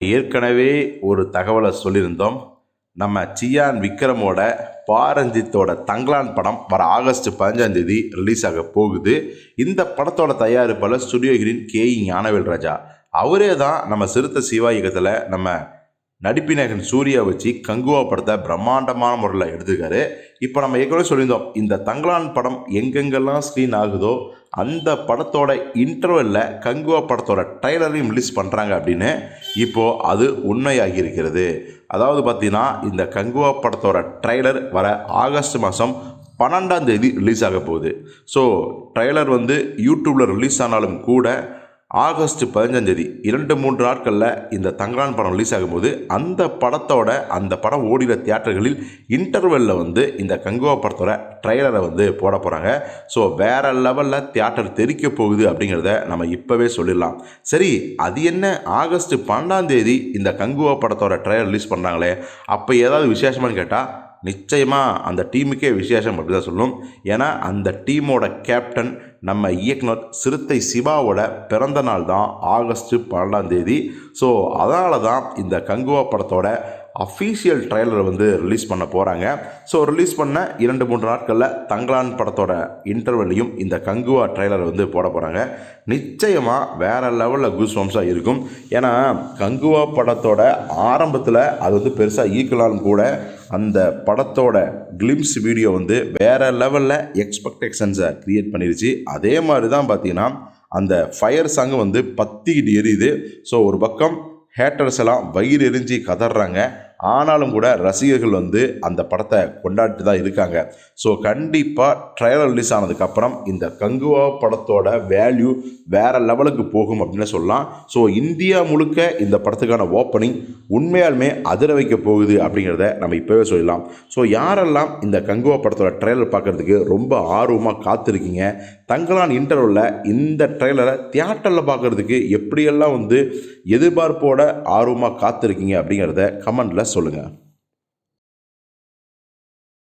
ஏற்கனவே ஒரு தகவலை சொல்லியிருந்தோம் நம்ம சியான் விக்ரமோட பாரஞ்சித்தோட தங்கலான் படம் வர ஆகஸ்ட் பதினஞ்சாம் தேதி ரிலீஸ் ஆக போகுது இந்த படத்தோட தயாரிப்பாளர் studio heroine K E. Gnanavel Raja அவரே தான் நம்ம சிறுத்தை சிவா இயக்கத்தில் நம்ம நடிப்பினகன் சூர்யா வச்சு கங்குவா படத்தை பிரம்மாண்டமான முறையில் எடுத்துக்காரு இப்போ நம்ம ஏற்கனவே சொல்லியிருந்தோம் இந்த தங்கலான் படம் எங்கெங்கெல்லாம் ஸ்க்ரீன் ஆகுதோ அந்த படத்தோட இன்டர்வெல்லில் கங்குவா படத்தோட ட்ரைலரையும் ரிலீஸ் பண்ணுறாங்க அப்படின்னு இப்போது அது உண்மையாகி இருக்கிறது அதாவது பார்த்தீங்கன்னா இந்த கங்குவா படத்தோட ட்ரைலர் வர ஆகஸ்ட் மாதம் பன்னெண்டாம் தேதி ரிலீஸ் ஆக போகுது. ஸோ ட்ரைலர் வந்து யூடியூப்பில் ரிலீஸ் ஆனாலும் கூட ஆகஸ்ட் பதினஞ்சாந்தேதி இரண்டு மூன்று நாட்களில் இந்த தங்கலான் படம் ரிலீஸ் ஆகும்போது அந்த படத்தோட அந்த படம் ஓடிகிற தியேட்டர்களில் இன்டர்வெல்லில் வந்து இந்த கங்குவா படத்தோட ட்ரெய்லரை வந்து போட போகிறாங்க ஸோ வேறு லெவலில் தியேட்டர் தெரிக்க போகுது அப்படிங்கிறத நம்ம இப்போவே சொல்லிடலாம். சரி அது என்ன? ஆகஸ்ட் பன்னெண்டாந்தேதி இந்த கங்குவா படத்தோட ட்ரைலர் ரிலீஸ் பண்ணுறாங்களே அப்போ ஏதாவது விசேஷமானு கேட்டால் நிச்சயமாக அந்த டீமுக்கே விசேஷம் அப்படி தான் சொல்லும். ஏன்னா அந்த டீமோட கேப்டன் நம்ம இயக்குனர் சிறுத்தை சிவாவோட பிறந்த நாள் தான் ஆகஸ்ட் பன்னெண்டாம் தேதி. ஸோ அதனால தான் இந்த கங்குவா படத்தோட அஃபீஷியல் ட்ரைலரை வந்து ரிலீஸ் பண்ண போகிறாங்க ஸோ ரிலீஸ் பண்ண இரண்டு மூன்று நாட்களில் தங்கலான் படத்தோட இன்டர்வெல்லையும் இந்த கங்குவா ட்ரெய்லர் வந்து போட போகிறாங்க நிச்சயமாக வேறு லெவலில் கூஸ் வம்ஸாக இருக்கும். ஏன்னா கங்குவா படத்தோட ஆரம்பத்தில் அது வந்து பெருசாக ஈக்கலாலும் கூட அந்த படத்தோட கிளிம்ஸ் வீடியோ வந்து வேறு லெவலில் எக்ஸ்பெக்டேஷன்ஸை க்ரியேட் பண்ணிருச்சு. அதே மாதிரி தான் பார்த்தீங்கன்னா அந்த ஃபயர் சாங்கு வந்து பத்திக்கிட்டு எரியுது. ஸோ ஒரு பக்கம் ஹேட்டர்ஸ் எல்லாம் வயிறு எரிஞ்சு கதறாங்க ஆனாலும் கூட ரசிகர்கள் வந்து அந்த படத்தை கொண்டாடிட்டு தான் இருக்காங்க. ஸோ கண்டிப்பாக ட்ரைலர் ரிலீஸ் ஆனதுக்கப்புறம் இந்த கங்குவா படத்தோட வேல்யூ வேறு லெவலுக்கு போகும் அப்படின்னு சொல்லலாம். ஸோ இந்தியா முழுக்க இந்த படத்துக்கான ஓப்பனிங் உண்மையாலுமே அதிர வைக்க போகுது அப்படிங்கிறத நம்ம இப்போவே சொல்லலாம் ஸோ யாரெல்லாம் இந்த கங்குவா படத்தோட ட்ரைலர் பார்க்குறதுக்கு ரொம்ப ஆர்வமாக காத்திருக்கீங்க தங்களான் இன்டர்வலில் இந்த ட்ரெய்லரை தியேட்டரில் பார்க்குறதுக்கு எப்படியெல்லாம் வந்து எதிர்பார்ப்போட ஆர்வமாக காத்திருக்கீங்க அப்படிங்கிறத கமெண்டில் சொல்லுங்கள்